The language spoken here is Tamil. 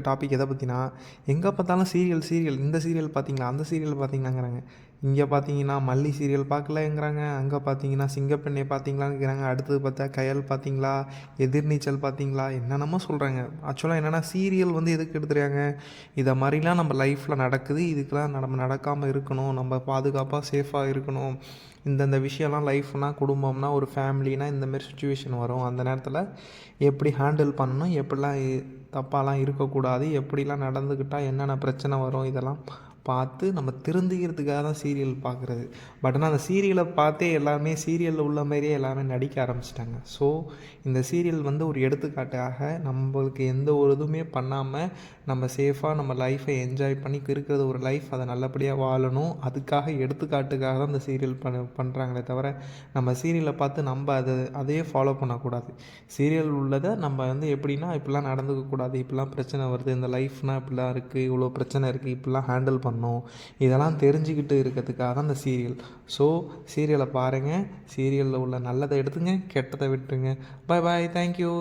டாபிக் எதை பற்றினா எங்கே பார்த்தாலும் சீரியல் சீரியல் இந்த சீரியல் பார்த்தீங்களா? அந்த சீரியல் பார்த்தீங்களாங்கிறாங்க. இங்கே பார்த்தீங்கன்னா மல்லி சீரியல் பார்க்கலங்கிறாங்க அங்கே பார்த்தீங்கன்னா சிங்கப்பெண்ணை பார்த்தீங்களாங்கிறாங்க அடுத்தது பார்த்தா கயல் பார்த்தீங்களா எதிர்நீச்சல் பார்த்தீங்களா என்னென்னமோ சொல்கிறாங்க ஆக்சுவலாக என்னென்னா சீரியல் வந்து எதுக்கு எடுத்துறாங்க இதை மாதிரிலாம் நம்ம லைஃப்பில் நடக்குது. இதுக்கெலாம் நம்ம நடக்காமல் இருக்கணும். நம்ம பாதுகாப்பாக சேஃபாக இருக்கணும். இந்தந்த விஷயம்லாம் லைஃப்னா குடும்பம்னா ஒரு ஃபேமிலினா இந்தமாரி சுச்சுவேஷன் வரும். அந்த நேரத்தில் எப்படி ஹேண்டில் பண்ணணும்? எப்படிலாம் தப்பாலாம் இருக்கக்கூடாது? எப்படிலாம் நடந்துக்கிட்டால் என்னென்ன பிரச்சனை வரும்? இதெல்லாம் பார்த்து நம்ம திருந்திக்கிறதுக்காக தான் சீரியல் பார்க்குறது. பட் ஆனால் அந்த சீரியலை பார்த்தே எல்லாமே சீரியலில் உள்ள மாதிரியே எல்லாமே நடிக்க ஆரம்பிச்சிட்டாங்க. ஸோ இந்த சீரியல் வந்து ஒரு எடுத்துக்காட்டாக நம்மளுக்கு எந்த ஒரு இதுவுமே பண்ணாமல் நம்ம சேஃபாக நம்ம லைஃப்பை என்ஜாய் பண்ணி இருக்கிறது ஒரு லைஃப் அதை நல்லபடியாக வாழணும். அதுக்காக எடுத்துக்காட்டுக்காக தான் இந்த சீரியல் பண்ண பண்ணுறாங்களே தவிர நம்ம சீரியலை பார்த்து நம்ம அதை அதையே ஃபாலோ பண்ணக்கூடாது. சீரியல் உள்ளதை நம்ம வந்து எப்படின்னா இப்படிலாம் நடந்துக்கக்கூடாது. இப்படிலாம் பிரச்சனை வருது. இந்த லைஃப்னால் இப்படிலாம் இருக்குது இவ்வளோ பிரச்சனை இருக்குது இப்படிலாம் ஹேண்டில் பண்ணணும் இதெல்லாம் தெரிஞ்சுக்கிட்டு இருக்கிறதுக்காக தான் இந்த சீரியல் ஸோ சீரியலை பாருங்கள் சீரியலில் உள்ள நல்லதை எடுத்துங்க கெட்டதை விட்டுருங்க. பாய் பாய் தேங்க்யூ